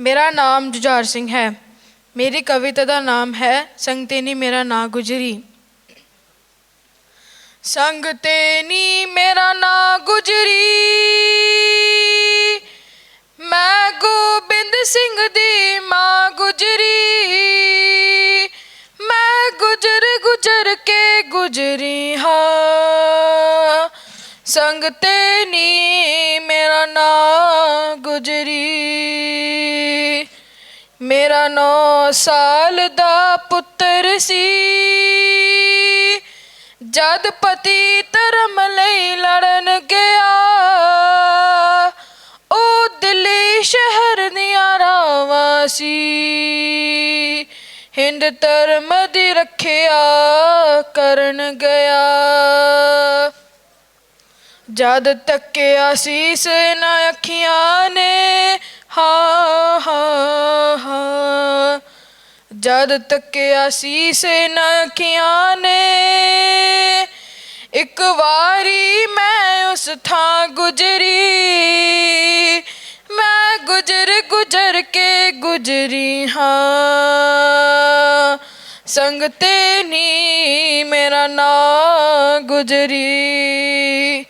ਮੇਰਾ ਨਾਮ ਜੁਝਾਰ ਸਿੰਘ ਹੈ। ਮੇਰੀ ਕਵਿਤਾ ਦਾ ਨਾਮ ਹੈ ਸੰਗਤੇਨੀ ਮੇਰਾ ਨਾਂ ਗੁਜਰੀ। ਸੰਗਤੇਨੀ ਮੇਰਾ ਨਾਂ ਗੁਜਰੀ। ਮੈਂ ਗੋਬਿੰਦ ਸਿੰਘ ਦੀ ਮਾਂ ਗੁਜਰੀ। ਮੈਂ ਗੁਜਰ ਗੁਜਰ ਕੇ ਗੁਜਰੀ ਹਾਂ। ਸੰਗਤੇਨੀ ਮੇਰਾ ਨਾਂ ਗੁਜਰੀ। ਮੇਰਾ ਨੌ ਸਾਲ ਦਾ ਪੁੱਤਰ ਸੀ। ਜਦ ਪਤੀ ਧਰਮ ਲਈ ਲੜਨ ਗਿਆ, ਉਹ ਦਿੱਲੀ ਸ਼ਹਿਰ ਦੀਆਂ ਰਾਵਾਂ ਸੀ। ਹਿੰਦ ਧਰਮ ਦੀ ਰੱਖਿਆ ਕਰਨ ਗਿਆ। ਜਦ ਤੱਕਿਆ ਸੀਸ ਨਾ ਅੱਖੀਆਂ ਨੇ ਹਾ ਹਾ ਹਾ। ਜਦ ਤੱਕਿਆ ਸੀਸ ਨਾ ਅੱਖੀਆਂ ਨੇ ਇੱਕ ਵਾਰੀ ਮੈਂ ਉਸ ਥਾਂ ਗੁਜਰੀ। ਮੈਂ ਗੁਜਰ ਗੁਜਰ ਕੇ ਗੁਜਰੀ ਹਾਂ। ਸੰਗ ਤੇ ਨੀ ਮੇਰਾ ਨਾ ਗੁਜਰੀ।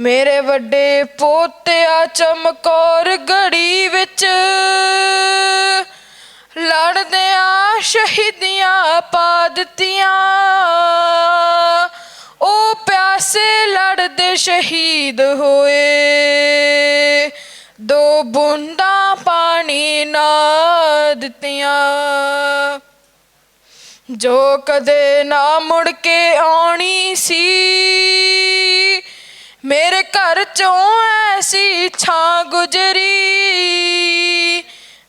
ਮੇਰੇ ਵੱਡੇ ਪੋਤਿਆ ਚਮਕੌਰ ਗੜੀ ਵਿੱਚ ਲੜਦਿਆਂ ਸ਼ਹੀਦੀਆਂ ਪਾ ਦਿੱਤੀਆਂ। ਉਹ ਪਿਆਸੇ ਲੜਦੇ ਸ਼ਹੀਦ ਹੋਏ। ਦੋ ਬੂੰਦਾਂ ਪਾਣੀ ਨਾ ਦਿੱਤੀਆਂ। ਜੋ ਕਦੇ ਨਾ ਮੁੜ ਕੇ ਆਉਣੀ ਸੀ। ਮੇਰੇ ਘਰ ਚੋਂ ਐਸੀ ਛਾਂ ਗੁਜਰੀ।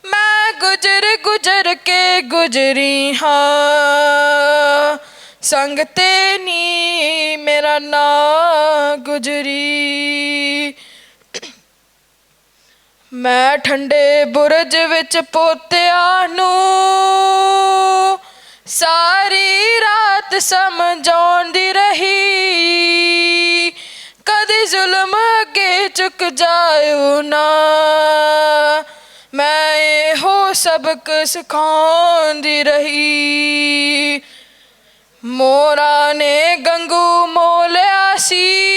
ਮੈਂ ਗੁਜਰ ਗੁਜਰ ਕੇ ਗੁਜਰੀ ਹਾਂ। ਸੰਗ ਤੇ ਨੀ ਮੇਰਾ ਨਾ ਗੁਜਰੀ। ਮੈਂ ਠੰਡੇ ਬੁਰਜ ਵਿੱਚ ਪੋਤਿਆਂ ਨੂੰ ਸਾਰੀ ਰਾਤ ਸਮਝਾਉਂਦੀ ਜ਼ੁਲਮ ਅੱਗੇ ਜਾਇਓ ਨਾ। ਮੈਂ ਇਹੋ ਸਬਕ ਸਿਖਾਉਂਦੀ ਰਹੀ। ਮੋਰਾ ਨੇ ਗੰਗੂ ਮੋਲਿਆ ਸੀ।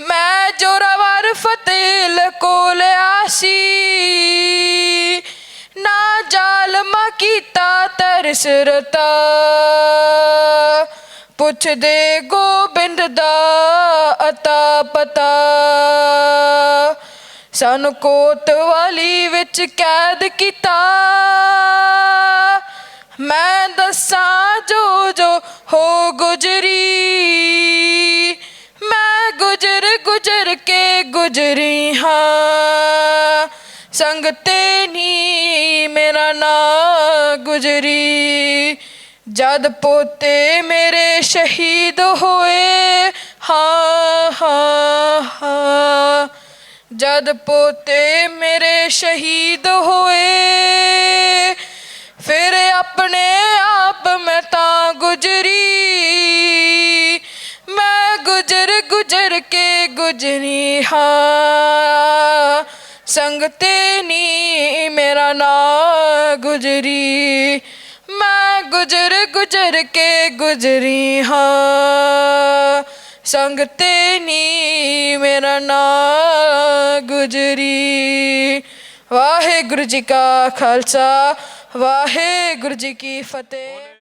ਮੈਂ ਜੋਰਾਵਰ ਫਤਿਲ ਕੋਲਿਆ ਸੀ। ਨਾ ਜ਼ਾਲਮਾ ਕੀਤਾ ਤਰਸ ਰਤਾ। ਪੁੱਛਦੇ ਗੋਬਿੰਦ ਦਾ ਅਤਾ ਪਤਾ। ਸਾਨੂੰ ਕੋਤਵਾਲੀ ਵਿੱਚ ਕੈਦ ਕੀਤਾ। ਮੈਂ ਦੱਸਾਂ ਜੋ ਜੋ ਹੋ ਗੁਜਰੀ। ਮੈਂ ਗੁਜਰ ਗੁਜਰ ਕੇ ਗੁਜਰੀ ਹਾਂ। ਸੰਗਤੇ ਨੀ ਮੇਰਾ ਨਾਂ ਗੁਜਰੀ। ਜਦ ਪੋਤੇ ਮੇਰੇ ਸ਼ਹੀਦ ਹੋਏ, ਹਾਂ ਹਾਂ ਹਾਂ। ਜਦ ਪੋਤੇ ਮੇਰੇ ਸ਼ਹੀਦ ਹੋਏ, ਫਿਰ ਆਪਣੇ ਆਪ ਮੈਂ ਤਾਂ ਗੁਜਰੀ। ਮੈਂ ਗੁਜਰ ਗੁਜਰ ਕੇ ਗੁਜਰੀ, ਹਾਂ। ਸੰਗਤੇ ਨੀ ਮੇਰਾ ਨਾਂ ਗੁਜਰੀ। ਗੁਜਰ ਗੁਜਰ ਕੇ ਗੁਜਰੀ ਹਾਂ ਸੰਗ ਤੇ ਨੀ ਮੇਰਾ ਨਾਂ ਗੁਜਰੀ। ਵਾਹਿਗੁਰੂ ਜੀ ਕਾ ਖਾਲਸਾ, ਵਾਹਿਗੁਰੂ ਜੀ ਕੀ ਫਤਿਹ।